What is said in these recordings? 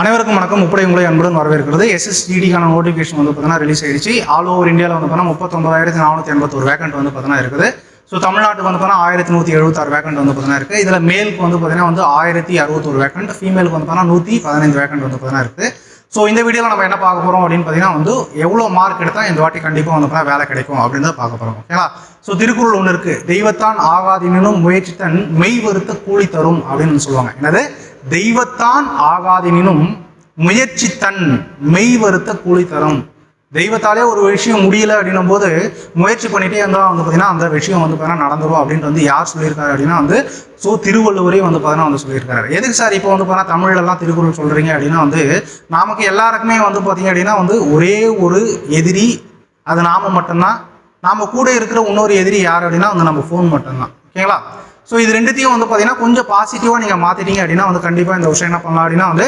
அனைவருக்கும் வணக்கம். முப்படை உங்களை அன்புடன் வரவேற்கிறது. எஸ்எஸ்டிடிக்கான நோட்டிஃபிகேஷன் வந்து பார்த்தீங்கன்னா ரிலீஸ் ஆயிடுச்சு. ஆல் ஓவர் இந்தியாவில் வந்து பார்த்தீங்கன்னா முப்பத்தொன்பதாயிரத்தி நானூற்றி எண்பத்தொரு வேக்கண்ட் வந்து பார்த்தீங்கன்னா இருக்குது. ஸோ தமிழ்நாட்டு வந்து பார்த்தீங்கன்னா ஆயிரத்தி நூற்றி எழுபத்தாறு வேக்கண்ட் வந்து பார்த்தீங்கன்னா இருக்குது இதில் மேலுக்கு வந்து பார்த்தீங்கன்னா வந்து ஆயிரத்தி அறுபத்தொரு வேக்கண்ட் ஃபீமேலுக்கு வந்து பார்த்தீங்கன்னா நூற்றி பதினைந்து வேக்கண்ட் வந்து பார்த்தீங்கன்னா இருக்குது ஸோ இந்த வீடியோவில் நம்ம என்ன பார்க்க போகிறோம் அப்படின்னு பார்த்தீங்கன்னா வந்து எவ்வளோ மார்க் எடுத்தால் இந்த வாட்டி கண்டிப்பாக வந்து பார்த்தீங்கன்னா வேலை கிடைக்கும் அப்படின்னு தான் பார்க்க போகிறோம் ஓகேங்களா ஸோ திருக்குறள் ஒன்று இருக்குது தெய்வத்தான் ஆகாதினும் முயற்சித்தன் மெய் வருத்த கூலி தரும் அப்படின்னு சொல்லுவாங்க. என்னது? தெய்வத்தான் ஆகாதினும் முயற்சி தன் மெய் வருத்த கூலி தரும். தெய்வத்தாலே ஒரு விஷயம் முடியல அப்படின்னும் போது முயற்சி பண்ணிட்டே இருந்தால் வந்து பார்த்தீங்கன்னா அந்த விஷயம் வந்து பார்த்தீங்கன்னா நடந்துரும் அப்படின்ட்டு வந்து யார் சொல்லியிருக்காரு அப்படின்னா வந்து ஸோ திருவள்ளுவரே வந்து பார்த்தீங்கன்னா வந்து சொல்லியிருக்காரு. எதுக்கு சார் இப்போ வந்து பார்த்தீங்கன்னா தமிழ்லலாம் திருக்குறள் சொல்கிறீங்க அப்படின்னா வந்து நமக்கு எல்லாருக்குமே வந்து பார்த்தீங்க அப்படின்னா வந்து ஒரே ஒரு எதிரி அது நாம மட்டும்தான். நாம கூட இருக்கிற இன்னொரு எதிரி யார் அப்படின்னா வந்து நம்ம ஃபோன் மட்டும்தான். ஓகேங்களா? ஸோ இது ரெண்டுத்தையும் வந்து பார்த்தீங்கன்னா கொஞ்சம் பாசிட்டிவாக நீங்கள் மாற்றிட்டீங்க அப்படின்னா வந்து கண்டிப்பாக இந்த வருஷம் என்ன பண்ணலாம் அப்படின்னா வந்து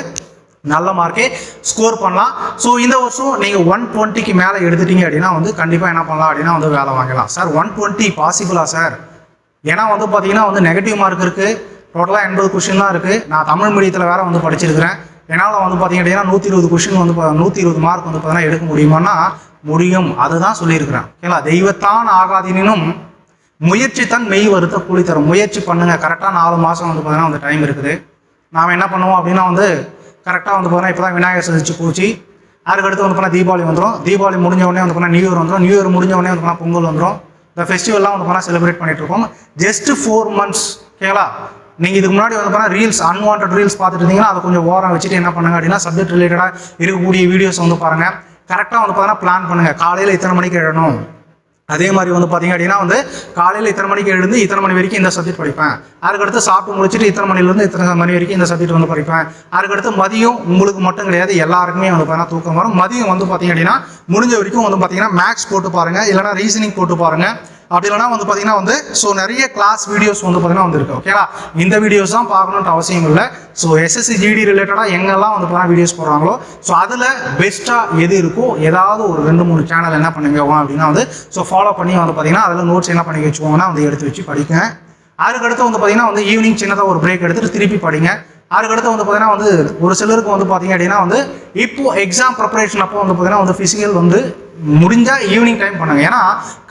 நல்ல மார்க்கே ஸ்கோர் பண்ணலாம். ஸோ இந்த வருஷம் நீங்கள் ஒன் டுவெண்ட்டிக்கு மேலே எடுத்துட்டீங்க அப்படின்னா வந்து கண்டிப்பாக என்ன பண்ணலாம் அப்படின்னா வந்து வேலை வாங்கலாம். சார் ஒன் டுவெண்ட்டி பாசிபிளா சார் ஏன்னா வந்து பார்த்தீங்கன்னா வந்து நெகட்டிவ் மார்க் இருக்குது டோட்டலாக எண்பது கொஷின் தான் இருக்குது நான் தமிழ் மீடியத்தில் வேறு வந்து படிச்சிருக்கிறேன். என்னால் வந்து பார்த்தீங்க அப்படின்னா நூற்றி இருபது கொஷின் வந்து நூற்றி இருபது மார்க் வந்து பார்த்தீங்கன்னா எடுக்க முடியுமான்னா முடியும். அதுதான் சொல்லியிருக்கிறேன். ஓகேங்களா தெய்வத்தான் ஆகாதினும் முயற்சி தான் மெய் வருத்த கூலி தரும். முயற்சி பண்ணுங்க. கரெக்டாக நாலு மாதம் வந்து பார்த்தீங்கன்னா வந்து டைம் இருக்குது. நாம் என்ன பண்ணுவோம் அப்படின்னா வந்து கரெக்டாக வந்து பார்த்தீங்கன்னா இப்போ தான் விநாயகர் சதுர்த்தி பூச்சி அதுக்கடுத்து வந்து பார்த்தீங்கன்னா தீபாவளி வந்துடும் தீபாவளி முடிஞ்ச உடனே வந்து பார்த்தீங்கன்னா நியூ இயர் வந்துடும் நியூ இயர் முடிஞ்ச உடனே வந்து பார்த்தீங்கன்னா பொங்கல் வந்துடும் இந்த ஃபெஸ்டிவல்லாம் வந்து பார்த்தீங்கன்னா செலிப்ரேட் பண்ணிட்டு இருக்கோம். ஜஸ்ட் ஃபோர் மந்த்ஸ் ஓகேங்களா நீங்கள் இதுக்கு முன்னாடி வந்து பார்த்தீங்கன்னா ரீல்ஸ் அன்வான்ட் ரீல்ஸ் பார்த்துட்டு இருந்தீங்கன்னா அதை கொஞ்சம் ஓரம் வச்சுட்டு என்ன பண்ணுங்க அப்படின்னா சப்ஜெக்ட் ரிலேட்டடாக இருக்கக்கூடிய வீடியோஸ் வந்து பாருங்கள் கரெக்டாக வந்து பார்த்தீங்கன்னா பிளான் பண்ணுங்கள் காலையில் இத்தனை மணிக்கு எழணும் அதே மாதிரி வந்து பார்த்தீங்க அப்படின்னா வந்து காலையில் இத்தனை மணிக்கு எழுந்து இத்தனை மணி வரைக்கும் இந்த சப்ஜெக்ட் படிப்பேன். அதுக்கடுத்து சாப்பிட்டு முடிச்சுட்டு இத்தனை மணிலேருந்து இத்தனை மணி வரைக்கும் இந்த சப்ஜெக்ட் வந்து படிப்பேன். அதுக்கடுத்து மதியம் உங்களுக்கு மட்டும் கிடையாது எல்லாருக்குமே வந்து பார்த்தீங்கன்னா தூக்கம் வரும். மதியம் வந்து பார்த்தீங்க அப்படின்னா முடிஞ்ச வரைக்கும் வந்து பார்த்தீங்கன்னா மேக்ஸ் போட்டு பாருங்கள் இல்லைனா ரீசனிங் போட்டு பாருங்கள் அப்படி இல்லைனா வந்து பார்த்தீங்கன்னா வந்து ஸோ நிறைய கிளாஸ் வீடியோஸ் வந்து பார்த்தீங்கன்னா வந்து இருக்கு ஓகேவா இந்த வீடியோஸ் தான் பார்க்கணுன்ற அவசியம் இல்லை. ஸோ எஸ்எஸ்சி ஜிடி ரிலேட்டடாக எங்கெல்லாம் வந்து பார்த்தீங்கன்னா வீடியோஸ் போடுறாங்களோ ஸோ அதில் பெஸ்ட்டாக எது இருக்கோ ஏதாவது ஒரு ரெண்டு மூணு சேனல் என்ன பண்ணுங்க அப்படின்னா வந்து ஸோ ஃபாலோ பண்ணி வந்து பார்த்தீங்கன்னா அதில் நோட்ஸ் என்ன பண்ணி வச்சுக்கோங்கன்னா வந்து எடுத்து வச்சு படிங்க. அதுக்கடுத்து வந்து பார்த்தீங்கன்னா வந்து ஈவினிங் சின்னதாக ஒரு பிரேக் எடுத்துட்டு திருப்பி படிங்க. அதுக்கடுத்து வந்து பார்த்தீங்கன்னா வந்து ஒரு சிலருக்கு வந்து பார்த்தீங்க அப்படின்னா வந்து இப்போ எக்ஸாம் ப்ரிப்பரேஷன் அப்போ வந்து பார்த்தீங்கன்னா வந்து ஃபிசிக்கல் வந்து முடிஞ்சால் ஈவினிங் டைம் பண்ணுங்க ஏன்னா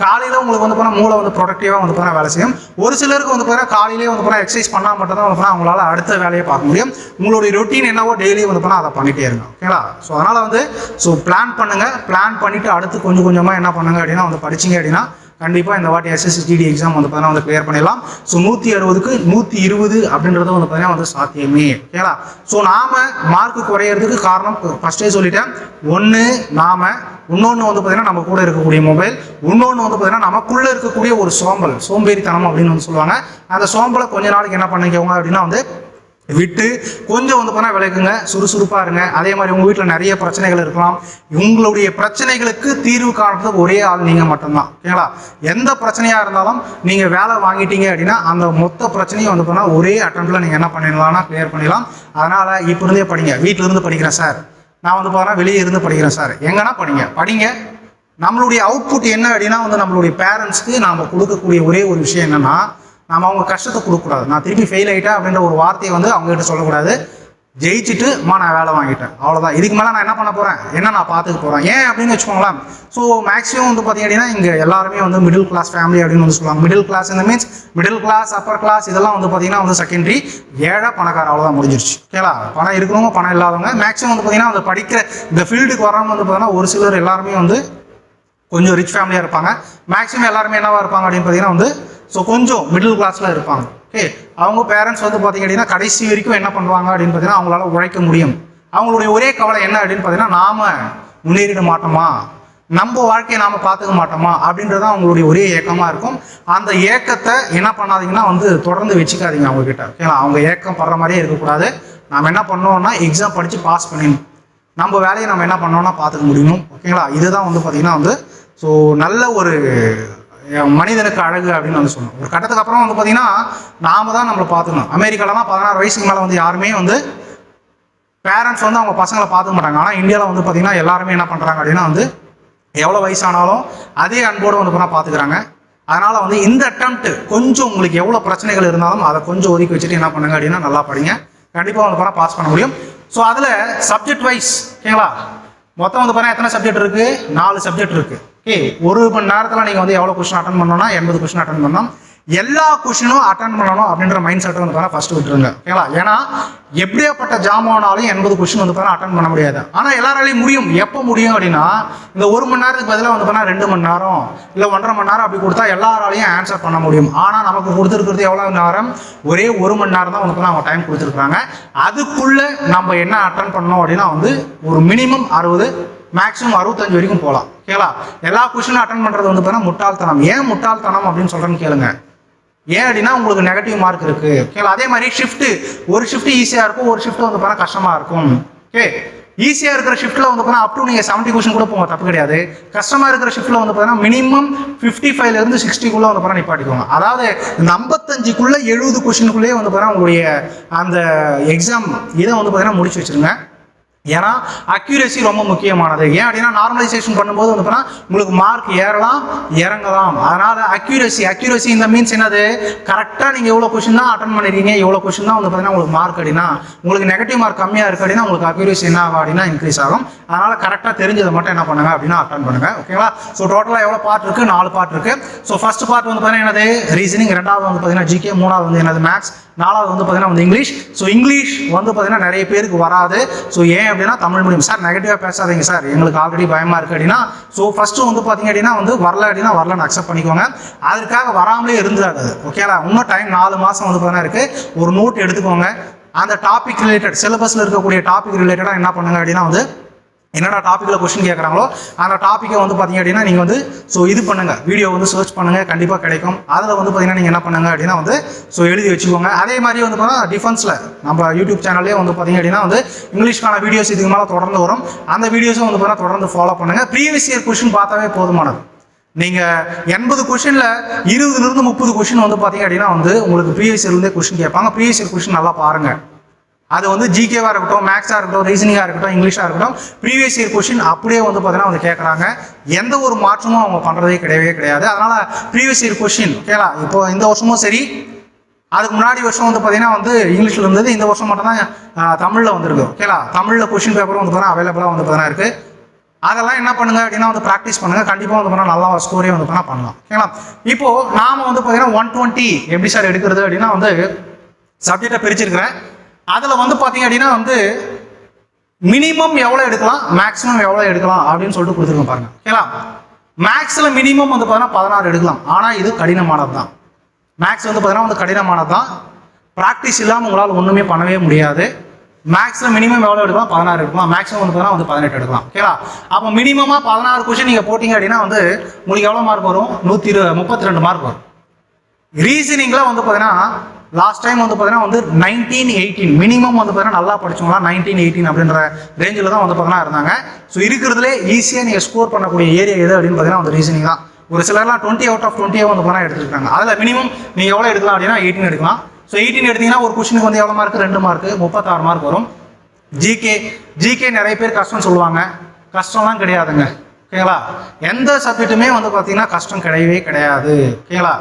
காலையில் உங்களுக்கு வந்து போனால் மூளை வந்து ப்ரொடக்டிவாக வந்து போனால் வேலை செய்யும். ஒரு சிலருக்கு வந்து பார்த்தா காலையிலே வந்து போனால் எக்ஸசைஸ் பண்ணால் மட்டும் தான் வந்து பார்த்தா அவங்களால அடுத்த வேலையை பார்க்க முடியும். உங்களுடைய ரொட்டீன் என்னவோ டெய்லி வந்து போனால் அதை பண்ணிட்டே இருங்க. ஓகேங்களா? ஸோ அதனால் வந்து ஸோ பிளான் பண்ணுங்க. பிளான் பண்ணிட்டு அடுத்து கொஞ்சம் கொஞ்சமாக என்ன பண்ணுங்க அப்படின்னா வந்து படிச்சீங்க அப்படின்னா கண்டிப்பாக இந்த வாட்டி எஸ்எஸ்டிடி எக்ஸாம் வந்து பார்த்தீங்கன்னா வந்து கிளியர் பண்ணிடலாம். ஸோ நூற்றி அறுபதுக்கு நூற்றி இருபது அப்படின்றது வந்து பார்த்தீங்கன்னா வந்து சாத்தியமே. ஓகேங்களா ஸோ நாம் மார்க் குறையிறதுக்கு காரணம் ஃபர்ஸ்டே சொல்லிட்டேன். ஒன்று நாம் இன்னொன்று வந்து பார்த்தீங்கன்னா நம்ம கூட இருக்கக்கூடிய மொபைல் இன்னொன்று வந்து பார்த்தீங்கன்னா நமக்குள்ளே இருக்கக்கூடிய ஒரு சோம்பல் சோம்பேறித்தனம் அப்படின்னு வந்து சொல்லுவாங்க. அந்த சோம்பலை கொஞ்ச நாளைக்கு என்ன பண்ணிக்கோங்க அப்படின்னா வந்து விட்டு கொஞ்சம் வந்து போனால் விளக்குங்க சுறுசுறுப்பாக இருங்க. அதே மாதிரி உங்கள் வீட்டில் நிறைய பிரச்சனைகள் இருக்கலாம். உங்களுடைய பிரச்சனைகளுக்கு தீர்வு காணுறதுக்கு ஒரே ஆள் நீங்கள் மட்டும்தான். ஓகேங்களா எந்த பிரச்சனையாக இருந்தாலும் நீங்கள் வேலை வாங்கிட்டீங்க அப்படின்னா அந்த மொத்த பிரச்சனையும் வந்து போனால் ஒரே அட்டம்ப்டில் நீங்கள் என்ன பண்ணிடலாம்னா கிளியர் பண்ணிடலாம். அதனால் இப்போ இருந்தே படிங்க. வீட்டிலேருந்து படிக்கிறேன் சார் நான் வந்து போகிறேன் வெளியே இருந்து படிக்கிறேன் சார் எங்கன்னா படிங்க. படிங்க. நம்மளுடைய அவுட்புட் என்ன அப்படின்னா வந்து நம்மளுடைய பேரண்ட்ஸ்க்கு நாம் கொடுக்கக்கூடிய ஒரே ஒரு விஷயம் என்னன்னா நம்ம அவங்க கஷ்டத்தை கொடுக்கக்கூடாது. நான் திருப்பி ஃபெயில் ஆகிட்டேன் அப்படின்ற ஒரு வார்த்தையை வந்து அவங்க கிட்ட சொல்லக்கூடாது. ஜெயிச்சுட்டு அம்மா நான் வேலை வாங்கிட்டேன். அவ்வளோதான் இதுக்கு மேலே நான் என்ன பண்ண போகிறேன் என்ன நான் பார்த்துக்க போகிறேன் ஏன் அப்படின்னு வச்சுக்கோங்களேன். ஸோ மேக்ஸிமம் வந்து பார்த்தீங்க அப்படின்னா இங்கே எல்லாருமே வந்து மிடில் கிளாஸ் ஃபேமிலி அப்படின்னு வந்து சொல்லுவாங்க. மிடில் கிளாஸ் இந்த means middle class upper class இதெல்லாம் வந்து பார்த்தீங்கன்னா வந்து செகண்டரி ஏழை பணக்கார அவ்வளோதான் முடிஞ்சிருச்சு. ஓகேலா பணம் இருக்கிறவங்க பணம் இல்லாதவங்க மேக்ஸிமம் வந்து பார்த்தீங்கன்னா அந்த படிக்கிற இந்த ஃபீல்டுக்கு வரவங்க வந்து பார்த்தீங்கன்னா ஒரு சிலர் எல்லாருமே வந்து கொஞ்சம் ரிச் ஃபேமிலியாக இருப்பாங்க. மேக்ஸிமம் எல்லாருமே என்னவா இருப்பாங்க அப்படின்னு பார்த்தீங்கன்னா வந்து ஸோ கொஞ்சம் மிடில் கிளாஸில் இருப்பாங்க. ஓகே அவங்க பேரண்ட்ஸ் வந்து பார்த்திங்க அப்படின்னா கடைசி வரைக்கும் என்ன பண்ணுவாங்க அப்படின்னு பார்த்தீங்கன்னா அவங்களால உழைக்க முடியும். அவங்களுடைய ஒரே கவலை என்ன அப்படின்னு பார்த்தீங்கன்னா நாம் முன்னேறிட மாட்டோமா? நம்ம வாழ்க்கையை நாம் பார்த்துக்க மாட்டோமா? அப்படின்றது தான் அவங்களுடைய ஒரே ஏக்கமாக இருக்கும். அந்த ஏக்கத்தை என்ன பண்ணாதீங்கன்னா வந்து தொடர்ந்து வச்சுக்காதீங்க அவங்கக்கிட்ட ஓகேங்களா அவங்க ஏக்கம் படுற மாதிரியே இருக்கக்கூடாது. நாம் என்ன பண்ணோம்னா எக்ஸாம் படித்து பாஸ் பண்ணிடணும். நம்ம வேலையை நம்ம என்ன பண்ணோம்னா பார்த்துக்க முடியும் ஓகேங்களா இதுதான் வந்து பார்த்தீங்கன்னா வந்து ஸோ நல்ல ஒரு மனிதனுக்கு அழகு அப்படின்னு வந்து சொல்லணும் ஒரு கட்டத்துக்கு அப்புறம் வந்து பார்த்தீங்கன்னா நாம தான் நம்மளை பார்த்துக்கணும். அமெரிக்காலலாம் பதினாறு வயசுக்கு மேலே வந்து யாருமே வந்து பேரண்ட்ஸ் வந்து அவங்க பசங்களை பார்த்துக்க மாட்டாங்க. ஆனால் இந்தியாவில் வந்து பார்த்தீங்கன்னா எல்லாருமே என்ன பண்ணுறாங்க அப்படின்னா வந்து எவ்வளோ வயசானாலும் அதே அன்போடு வந்து பண்ணால் பார்த்துக்கிறாங்க. அதனால் வந்து இந்த அட்டம்ப்ட் கொஞ்சம் உங்களுக்கு எவ்வளோ பிரச்சனைகள் இருந்தாலும் அதை கொஞ்சம் ஒதுக்கி வச்சுட்டு என்ன பண்ணுங்க அப்படின்னா நல்லா படிங்க. கண்டிப்பாக வந்து பண்ணால் பாஸ் பண்ண முடியும். ஸோ அதில் சப்ஜெக்ட் வைஸ் ஓகேங்களா மொத்தம் வந்து பார்த்தீங்கன்னா எத்தனை சப்ஜெக்ட் இருக்குது நாலு சப்ஜெக்ட் இருக்குது ஓகே ஒரு மணி நேரத்தில் நீங்கள் வந்து எவ்வளோ கொஸ்டின் அட்டன் பண்ணணும்னா எண்பது கொஸ்டின் அட்டன் பண்ணணும். எல்லா கொஷினும் அட்டன் பண்ணணும் அப்படின்ற மைண்ட் செட்டை வந்து பார்த்தா ஃபஸ்ட்டு விட்டுருங்க. ஓகேங்களா? ஏன்னா எப்படியாப்பட்ட ஜாமானாலும் எண்பது கொஷின் வந்து பார்த்தா அட்டன் பண்ண முடியாது. ஆனால் எல்லாராலையும் முடியும். எப்போ முடியும் அப்படின்னா இந்த ஒரு மணி நேரத்துக்கு பதிலாக வந்து பார்த்தா ரெண்டு மணி நேரம் இல்லை ஒன்றரை மணி நேரம் அப்படி கொடுத்தா எல்லாராலையும் ஆன்சர் பண்ண முடியும். ஆனால் நமக்கு கொடுத்துருக்கிறது எவ்வளோ நேரம்? ஒரே ஒரு மணி நேரம் தான் வந்து அவங்க டைம் கொடுத்துருக்காங்க அதுக்குள்ளே நம்ம என்ன அட்டன் பண்ணோம் அப்படின்னா வந்து ஒரு மினிமம் அறுபது மேக்ஸிமம் அறுபத்தஞ்சு வரைக்கும் போகலாம் கேளா எல்லா கொஷினும் அட்டன் பண்ணுறது வந்து பார்த்தீங்கன்னா முட்டாள்தனம். ஏன் முட்டாள்தனம் அப்படின்னு சொல்கிறேன்னு கேளுங்க. ஏன் அப்படின்னா உங்களுக்கு நெகட்டிவ் மார்க் இருக்கு. கேளா அதே மாதிரி ஷிஃப்ட் ஒரு ஷிஃப்ட் ஈஸியாக இருக்கும் ஒரு ஷிஃப்ட் வந்து பார்த்தா கஷ்டமாக இருக்கும். ஓகே ஈஸியாக இருக்கிற ஷிஃப்ட்டில் வந்து பார்த்தா அப் டு நீங்கள் செவன்ட்டி கொஷின் கூட போங்க தப்பு கிடையாது. கஷ்டமாக இருக்கிற ஷிஃப்ட்டில் வந்து பார்த்தீங்கன்னா மினிமம் ஃபிஃப்டி ஃபைவ்லேருந்து சிக்ஸ்டிக்குள்ளே வந்து பார்த்தா நிப்பாட்டிக்கோங்க. அதாவது இந்த ஐம்பத்தஞ்சுக்குள்ளே எழுபது கொஷினுக்குள்ளேயே வந்து பார்த்தீங்கன்னா உங்களுடைய அந்த எக்ஸாம் இதை வந்து பார்த்தீங்கன்னா முடிச்சு வச்சிருங்க. ஏன்னா அக்யூரசி ரொம்ப முக்கியமானது. ஏன் அப்படின்னா நார்மலைசேஷன் பண்ணும்போது வந்து உங்களுக்கு மார்க் ஏறலாம் இறங்கலாம். அதனால அக்யூரசி அக்யூரசி இந்த மீன்ஸ் என்னது? கரெக்டாக நீங்கள் எவ்வளோ கொஷின் தான் அட்டன் பண்ணிருக்கீங்க எவ்வளோ கொஷின் தான் வந்து பார்த்தீங்கன்னா உங்களுக்கு மார்க் அப்படின்னா உங்களுக்கு நெகட்டிவ் மார்க் கம்மியாக இருக்கு அப்படின்னா உங்களுக்கு அக்யூரசி என்ன ஆகும் அப்படின்னா இன்க்ரீஸ் ஆகும். அதனால கரெக்டாக தெரிஞ்சதை மட்டும் என்ன பண்ணுங்க அப்படின்னா அட்டன் பண்ணுங்க. ஓகேங்களா ஸோ டோட்டலாக எவ்வளோ பார்ட் இருக்குது நாலு பார்ட் இருக்குது ஸோ ஃபர்ஸ்ட் பார்ட் வந்து பார்த்தீங்கன்னா என்னது? ரீசனிங் ரெண்டாவது வந்து பார்த்தீங்கன்னா ஜிகே மூணாவது வந்து என்னது? மேக்ஸ் நாலாவது வந்து பார்த்தீங்கன்னா வந்து இங்கிலீஷ். ஸோ இங்கிலீஷ் வந்து பார்த்தீங்கன்னா நிறைய பேருக்கு வராது. ஸோ ஏன் அப்படின்னா தமிழ் மீடியம். சார் நெகட்டிவாக பேசாதீங்க சார். எங்களுக்கு ஆல்ரெடி பயமாக இருக்குது அப்படின்னா ஸோ ஃபஸ்ட்டு வந்து பார்த்தீங்க அப்படின்னா வந்து வரல அப்படின்னா வரலன்னு அக்செப்ட் பண்ணிக்கோங்க. அதுக்காக வராமலே இருந்துடாது ஓகேலா இன்னும் டைம் நாலு மாதம் வந்து பார்த்தீங்கன்னா இருக்குது ஒரு நோட் எடுத்துக்கோங்க. அந்த டாபிக் ரிலேட்டட் சிலபஸில் இருக்கக்கூடிய டாபிக் ரிலேட்டடாக என்ன பண்ணுங்க அப்படின்னா வந்து என்னடா டாப்பிக்கில் கொஸ்டின் கேட்குறாங்களோ அந்த டாப்பிக்கை வந்து பார்த்தீங்க அப்படின்னா நீங்கள் வந்து ஸோ இது பண்ணுங்கள் வீடியோ வந்து சர்ச் பண்ணுங்கள் கண்டிப்பாக கிடைக்கும். அதில் வந்து பார்த்தீங்கன்னா நீங்கள் என்ன பண்ணுங்க அப்படின்னா வந்து ஸோ எழுதி வச்சுக்கோங்க. அதே மாதிரி வந்து பார்த்தீங்கன்னா டிஃபென்ஸில் நம்ம யூடியூப் சேனல்லே வந்து பார்த்தீங்க அப்படின்னா வந்து இங்கிலீஷ்க்கான வீடியோஸ் இதுக்கு மேலே தொடர்ந்து வரும். அந்த வீடியோஸும் வந்து பார்த்தீங்கன்னா தொடர்ந்து ஃபாலோ பண்ணுங்கள் ப்ரீவியஸ் இயர் கொஸ்டின் பார்த்தாவே போதுமானது. நீங்கள் எண்பது கொஷினில் இருபதுலேருந்து முப்பது கொஷின் வந்து பார்த்தீங்க அப்படின்னா வந்து உங்களுக்கு ப்ரீவியஸ் இயர்லேருந்தே கொஷின் கேட்பாங்க. ப்ரீவியஸ் இயர் கொஷின் நல்லா பாருங்கள் அது வந்து ஜிகேவாக இருக்கட்டும் மேக்ஸாக இருக்கட்டும் ரீசனிங்காக இருக்கட்டும் இங்கிலீஷாக இருக்கட்டும் ப்ரீவியஸ் இயர் கொஷின் அப்படியே வந்து பார்த்தீங்கன்னா வந்து கேட்குறாங்க. எந்த ஒரு மாற்றமும் அவங்க பண்ணுறதே கிடையவே கிடையாது. அதனால் ப்ரீவியஸ் இயர் கொஷின் ஓகேலா இப்போ இந்த வருஷமும் சரி அதுக்கு முன்னாடி வருஷம் வந்து பார்த்தீங்கன்னா வந்து இங்கிலீஷில் இருந்தது இந்த வருஷம் மட்டும்தான் தமிழில் வந்திருக்கு ஓகேலா தமிழில் கொஷின் பேப்பரும் வந்து பார்த்தீங்கன்னா அவைலபிளாக வந்து பார்த்தீங்கன்னா இருக்குது அதெல்லாம் என்ன பண்ணுங்க அப்படின்னா வந்து ப்ராக்டிஸ் பண்ணுங்க. கண்டிப்பாக வந்து பண்ணால் நல்லா ஸ்கோரே வந்து பண்ணால் பண்ணலாம் ஓகேங்களா இப்போ நாம வந்து பார்த்தீங்கன்னா ஒன் டுவெண்ட்டி எப்படி சார் எடுக்கிறது அப்படின்னா வந்து சப்ஜெக்டை பிரிச்சிருக்கிறேன். அதில் வந்து பார்த்தீங்க அப்படின்னா வந்து மினிமம் எவ்வளோ எடுக்கலாம்? மேக்ஸிமம் எவ்வளோ எடுக்கலாம்? அப்படின்னு சொல்லிட்டு கொடுத்துருக்கோம் பாருங்க. ஓகேங்களா மேக்ஸில் மினிமம் வந்து பார்த்தீங்கன்னா பதினாறு எடுக்கலாம். ஆனால் இது கடினமானது தான் மேக்ஸ் வந்து பார்த்தீங்கன்னா வந்து கடினமானது தான் ப்ராக்டிஸ் இல்லாமல் உங்களால் ஒன்றுமே பண்ணவே முடியாது. மேக்ஸில் மினிமம் எவ்வளோ எடுக்கலாம்? பதினாறு எடுக்கலாம். மேக்ஸிமம் வந்து பார்த்தீங்கன்னா வந்து பதினெட்டு எடுக்கலாம். ஓகேவா அப்போ மினிமமாக பதினாறு கொஷின் நீங்கள் போட்டிங்க அப்படின்னா வந்து உங்களுக்கு எவ்வளோ மார்க் வரும்? நூற்றி இரு முப்பத்தி ரெண்டு மார்க் வரும். ரீசனிங்கில் வந்து பார்த்தீங்கன்னா லாஸ்ட் டைம் வந்து பார்த்தீங்கன்னா வந்து நைன்டீன் எயிட்டீன் மினிமம் வந்து பார்த்தீங்கன்னா நல்லா படிச்சவங்களாம் நைன்டீன் எயிட்டீன் அப்படின்ற ரேஞ்சில் தான் வந்து பார்த்தீங்கன்னா இருந்தாங்க. ஸோ இருக்கிறதுலே ஈஸியாக நீங்கள் ஸ்கோர் பண்ணக்கூடிய ஏரியா எது அப்படின்னு பார்த்தீங்கன்னா வந்து ரீசனிங் தான். ஒரு சிலர்லாம் டுவெண்ட்டி அவுட் ஆஃப் டுவெண்ட்டியே வந்து பார்த்தீங்கன்னா எடுத்துருக்காங்க. அதில் மினிமம் நீங்கள் எவ்வளோ எடுக்கலாம் அப்படின்னா எயிட்டின் எடுக்கலாம். ஸோ எயிட்டின் எடுத்தீங்கன்னா ஒரு கொஸ்டினுக்கு வந்து எவ்வளோ மார்க் ரெண்டு மார்க் முப்பத்தாறு மார்க் வரும். ஜிகே ஜிகே நிறைய பேர் கஷ்டம்னு சொல்லுவாங்க. கஷ்டம்லாம் கிடையாதுங்க. ஓகேங்களா? எந்த சப்ஜெக்ட்டுமே வந்து பார்த்தீங்கன்னா கஷ்டம் கிடையவே கிடையாது. ஓகேங்களா?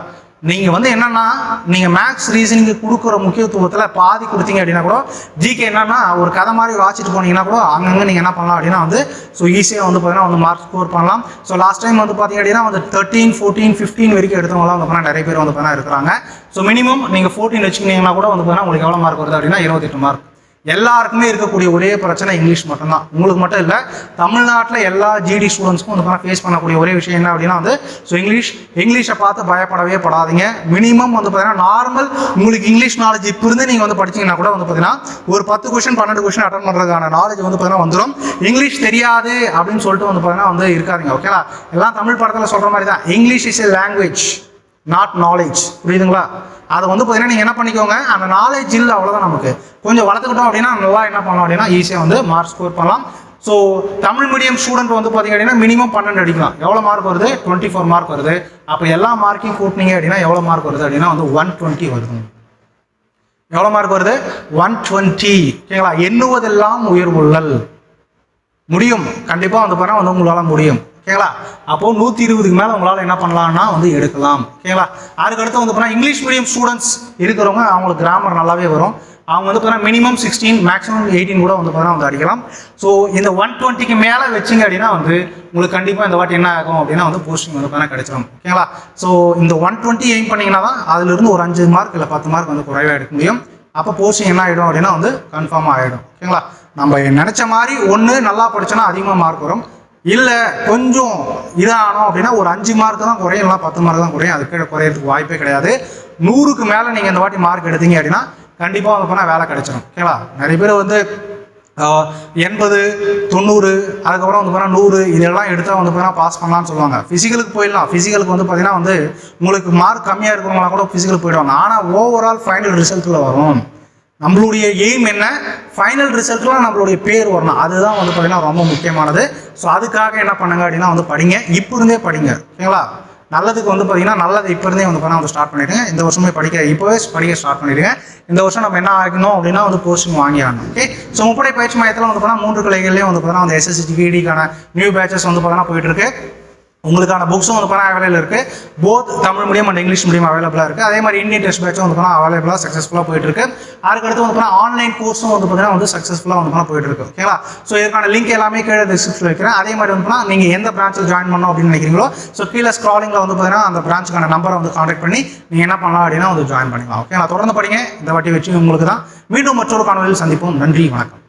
நீங்கள் வந்து என்னன்னா நீங்கள் மேக்ஸ் ரீசனிங்கு கொடுக்குற முக்கியத்துவத்தில் பாதி கொடுத்தீங்க அப்படின்னா கூட ஜிகே என்னன்னா ஒரு கதை மாதிரி வாசிட்டு போனீங்கன்னா கூட அங்கங்கே நீங்கள் என்ன பண்ணலாம் அப்படின்னா வந்து ஸோ ஈஸியாக வந்து பார்த்தீங்கன்னா வந்து மார்க் ஸ்கோர் பண்ணலாம். ஸோ லாஸ்ட் டைம் வந்து பார்த்தீங்க அப்படின்னா வந்து தேர்ட்டீன் ஃபோர்டீன் ஃபிஃப்டீன் வரைக்கும் எடுத்தவங்களாம் வந்து பார்த்தீங்கன்னா நிறைய பேர் வந்து பார்த்தீங்கன்னா இருக்கிறாங்க. ஸோ மினிமம் நீங்கள் ஃபோர்டீன் வச்சுக்கிட்டீங்கன்னா கூட வந்து பார்த்தீங்கன்னா உங்களுக்கு எவ்வளோ மார்க் வருது அப்படின்னா இருபத்தெட்டு மார்க் எல்லாருக்குமே இருக்கக்கூடிய ஒரே பிரச்சனை இங்கிலீஷ் மட்டும்தான். உங்களுக்கு மட்டும் இல்லை தமிழ்நாட்டில் எல்லா ஜிடி ஸ்டூடெண்ட்ஸ்க்கும் வந்து ஃபேஸ் பண்ணக்கூடிய ஒரே விஷயம் என்ன அப்படின்னா வந்து ஸோ இங்கிலீஷ் இங்கிலீஷை பார்த்து பயப்படவே படாதீங்க. மினிமம் வந்து பார்த்தீங்கன்னா நார்மல் உங்களுக்கு இங்கிலீஷ் நாலேஜ் இப்போ இருந்து நீங்கள் வந்து படிச்சீங்கன்னா கூட வந்து பார்த்தீங்கன்னா ஒரு பத்து கொஷின் பன்னெண்டு கொஷின் அட்டன் பண்ணுறதுக்கான நாலேஜ் வந்து பார்த்தீங்கன்னா வந்துடும் இங்கிலீஷ் தெரியாது அப்படின்னு சொல்லிட்டு வந்து பார்த்தீங்கன்னா வந்து இருக்காதிங்க ஓகேவா எல்லாம் தமிழ் படத்தில் சொல்கிற மாதிரி தான் English is a language not knowledge புரியுதுங்களா? அதை வந்து பார்த்தீங்கன்னா நீங்கள் என்ன பண்ணிக்கோங்க அந்த நாலேஜ் இல்லை அவ்வளோதான் நமக்கு. கொஞ்சம் வளர்த்துக்கிட்டோம் அப்படின்னா நல்லா என்ன பண்ணலாம் அப்படின்னா ஈஸியாக வந்து மார்க் ஸ்கோர் பண்ணலாம். ஸோ தமிழ் மீடியம் ஸ்டூடெண்ட் வந்து பார்த்தீங்க அப்படின்னா மினிமம் பன்னெண்டு அடிக்கலாம். எவ்வளோ மார்க் வருது? டுவெண்ட்டி ஃபோர் மார்க் வருது. அப்போ எல்லா மார்க்கையும் கூட்டினீங்க அப்படின்னா எவ்வளோ மார்க் வருது அப்படின்னா வந்து ஒன் டுவெண்ட்டி வருது. எவ்வளோ மார்க் வருது? ஒன் டுவெண்ட்டி ஓகேங்களா? எண்ணுவதெல்லாம் உயர்வுள்ளல் முடியும். கண்டிப்பாக வந்து பாருங்க வந்து உங்களால் முடியும். ஓகேங்களா? அப்போ நூற்றி இருபதுக்கு மேலே உங்களால் என்ன பண்ணலாம்னா வந்து எடுக்கலாம். ஓகேங்களா? அதுக்கு அடுத்து வந்து பார்த்தீங்கன்னா இங்கிலீஷ் மீடியம் ஸ்டூடெண்ட்ஸ் இருக்கிறவங்க அவங்களுக்கு கிராமர் நல்லாவே வரும். அவங்க வந்து பார்த்தீங்கன்னா மினிமம் சிக்ஸ்டீன் மேக்ஸிமம் எயிட்டீன் கூட வந்து பார்த்தீங்கன்னா வந்து அடிக்கலாம். ஸோ இந்த ஒன் டுவெண்ட்டிக்கு மேலே வச்சிங்க அப்படின்னா வந்து உங்களுக்கு கண்டிப்பாக இந்த வாட்டி என்ன ஆகும் அப்படின்னா வந்து போஸ்டிங் வந்து பார்த்தீங்கன்னா கிடைச்சிடும் ஓகேங்களா? ஸோ இந்த ஒன் டுவெண்ட்டி எய்ம் பண்ணிங்கன்னா தான் அதுலேருந்து ஒரு அஞ்சு மார்க் இல்லை பத்து மார்க் வந்து குறைவாக எடுக்க முடியும். அப்போ போஸ்டிங் என்ன ஆகிடும் அப்படின்னா வந்து கன்ஃபார்ம் ஆகிடும் ஓகேங்களா? நம்ம நினச்ச மாதிரி ஒன்று நல்லா படித்தோன்னா அதிகமாக மார்க் வரும். இல்லை கொஞ்சம் இதானோம் அப்படின்னா ஒரு அஞ்சு மார்க் தான் குறையும் இல்லை பத்து மார்க் தான் குறையும். அதுக்கு குறையிறதுக்கு வாய்ப்பே கிடையாது. நூறுக்கு மேலே நீங்கள் இந்த வாட்டி மார்க் எடுத்தீங்க அப்படின்னா கண்டிப்பாக வந்து போனால் வேலை கிடைச்சிடும் ஓகேவா நிறைய பேர் வந்து எண்பது தொண்ணூறு அதுக்கப்புறம் வந்து பார்த்தீங்கன்னா நூறு இதெல்லாம் எடுத்தால் வந்து பார்த்தீங்கன்னா பாஸ் பண்ணலாம்னு சொல்லுவாங்க. ஃபிசிக்கலுக்கு போயிடலாம். ஃபிசிக்கலுக்கு வந்து பார்த்தீங்கன்னா வந்து உங்களுக்கு மார்க் கம்மியாக இருக்கிறவங்களாம் கூட ஃபிசிக்கலுக்கு போயிடுவாங்க. ஆனால் ஓவரால் ஃபைனல் ரிசல்ட்டில் வரும். நம்மளுடைய எய்ம் என்ன? ஃபைனல் ரிசல்ட்லாம் நம்மளுடைய பேர் வரணும். அதுதான் வந்து பார்த்தீங்கன்னா ரொம்ப முக்கியமானது. ஸோ அதுக்காக என்ன பண்ணுங்க அப்படின்னா வந்து படிங்க. இப்போ இருந்தே படிங்க. ஓகேங்களா நல்லதுக்கு வந்து பார்த்தீங்கன்னா நல்லது இப்போ இருந்தே வந்து பார்த்தீங்கன்னா வந்து ஸ்டார்ட் பண்ணிடுங்க. இந்த வருஷமே படிக்க இப்போவே படிக்க ஸ்டார்ட் பண்ணிடுங்க. இந்த வருஷம் நம்ம என்ன ஆகணும் அப்படின்னா வந்து போஸ்டிங் வாங்கிடணும் ஓகே ஸோ முப்படை பயிற்சி மையத்தில் வந்து பார்த்தீங்கன்னா மூன்று கிளைகள்லேயும் வந்து பார்த்தீங்கன்னா அந்த எஸ்எஸ்சி ஜிடிக்கான நியூ பேச்சஸ் வந்து பார்த்தீங்கன்னா போயிட்டு இருக்கு. உங்களுக்கான புக்ஸும் வந்து பார்த்தா அவைலபிள் இருக்குது both Tamil medium and English medium அவைலபிளாக இருக்குது அதே மாதிரி இந்தியன் டெஸ்ட் பேட்சும் வந்து பார்த்தா அவைலபிளாக சக்ஸஸ்ஃபுல்லாக போயிட்டு இருக்கு. அதுக்கடுத்து வந்து பார்த்தா ஆன்லைன் கோர்ஸும் வந்து பார்த்தீங்கன்னா வந்து சக்ஸஸ்ஃபுல்லாக வந்து போனால் போயிட்டு இருக்கு. ஓகேங்களா ஸோ இதுக்கான லிங்க் எல்லாமே கீழே டிஸ்கிரிப்ஷன் வைக்கிறேன். அதே மாதிரி வந்து பார்த்தா நீங்கள் எந்த பிரான்ச்சில் ஜாயின் பண்ணணும் அப்படின்னு நினைக்கிறீங்களோ ஸோ கீழே ஸ்க்ராலிங்கில் வந்து பார்த்தீங்கன்னா அந்த பிரான்ச்சுக்கான நம்பரை வந்து கான்டாக்ட் பண்ணி நீங்கள் என்ன பண்ணலாம் அப்படின்னா வந்து ஜாயின் பண்ணிக்கலாம். ஓகேங்களா தொடர்ந்து படிங்க. இந்த வாட்டி வச்சு உங்களுக்கு தான் மீண்டும் மற்றொரு காணொலியில் சந்திப்போம். நன்றி வணக்கம்.